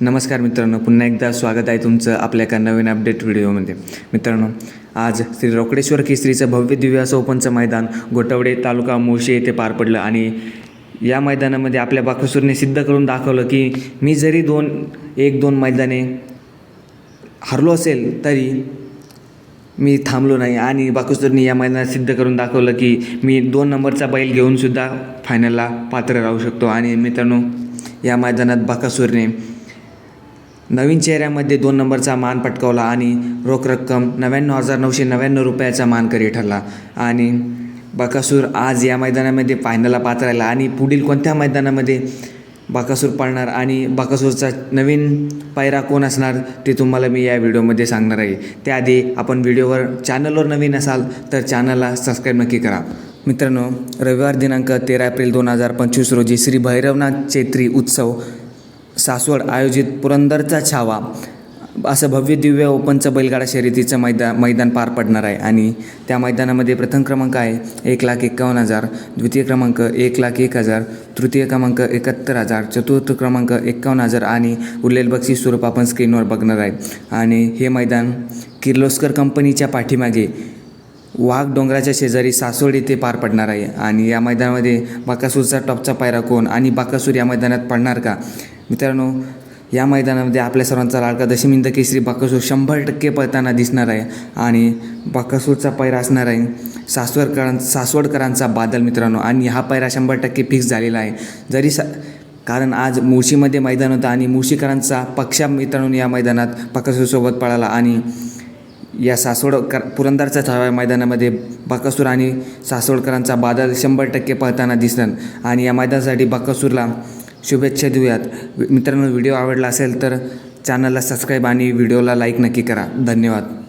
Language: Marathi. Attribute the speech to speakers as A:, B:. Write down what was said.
A: नमस्कार मित्रांनो पुन्हा एकदा स्वागत आहे तुमचं आपल्या एका नवीन अपडेट व्हिडिओमध्ये. मित्रांनो आज श्री रोकडेश्वर केसरीचं भव्य दिव्य असं ओपनचं मैदान गोटवडे तालुका मुळशी येथे पार पडलं आणि या मैदानामध्ये आपल्या बाकसूरने सिद्ध करून दाखवलं की मी जरी दोन एक दोन मैदाने हरलो असेल तरी मी थांबलो नाही आणि बाकुस्तरनी या मैदानात सिद्ध करून दाखवलं की मी दोन नंबरचा बैल घेऊनसुद्धा फायनलला पात्र राहू शकतो. आणि मित्रांनो या मैदानात बाकासूरने नवीन चेहऱ्यामध्ये दोन नंबरचा मान पटकावला आणि रोख रक्कम नव्याण्णव हजार नऊशे नव्याण्णव रुपयाचा मानकरी ठरला. आणि बाकासूर आज या मैदानामध्ये फायनलला पात्र राहिला आणि पुढील कोणत्या मैदानामध्ये बाकासूर पाळणार आणि बाकासूरचा नवीन पायरा कोण असणार ते तुम्हाला मी या व्हिडिओमध्ये सांगणार आहे. त्याआधी आपण व्हिडिओवर चॅनलवर नवीन असाल तर चॅनलला सबस्क्राईब नक्की करा. मित्रांनो रविवार दिनांक तेरा एप्रिल दोन हजार पंचवीस रोजी श्री भैरवनाथ चैत्री उत्सव सासवड आयोजित पुरंदरचा छावा. असं भव्य दिव्य ओपनचं बैलगाडा शर्यतीचं मैदा मैदान पार पडणार आहे. आणि त्या मैदानामध्ये प्रथम क्रमांक आहे एक लाख एकावन्न हजार द्वितीय क्रमांक एक लाख एक हजार तृतीय क्रमांक एकाहत्तर हजार चतुर्थ क्रमांक एकावन्न हजार आणि उरलेलं बक्षीस स्वरूप आपण स्क्रीनवर बघणार आहे. आणि हे मैदान किर्लोस्कर कंपनीच्या पाठीमागे वाघ डोंगराच्या शेजारी सासवड येथे पार पडणार आहे. आणि या मैदानामध्ये बाकासूरचा टॉपचा पायरा कोण आणि बाकासूर या मैदानात पडणार का? मित्रांनो या मैदानामध्ये आपल्या सर्वांचा लाडका दशमिंद केसरी बाकासूर शंभर टक्के पळताना दिसणार आहे आणि बाकासूरचा पायरा असणार आहे. सासवडकरां सासवडकरांचा बादल मित्रांनो आणि हा पायरा शंभर टक्के फिक्स झालेला आहे. जरी सा कारण आज मुळशीमध्ये मैदान होतं आणि मुळशीकरांचा पक्षा मित्रांनो या मैदानात बाकासूरसोबत पळाला आणि या सासवडकर पुरंदरच्या छाव्या मैदानामध्ये बाकासूर आणि सासवडकरांचा बादल शंभर टक्के पळताना दिसणार. आणि या मैदानासाठी बाकासूरला शुभेच्छा देऊयात. मित्रांनो व्हिडिओ आवडला असेल तर चॅनलला सबस्क्राईब आणि व्हिडिओला लाईक नक्की करा. धन्यवाद.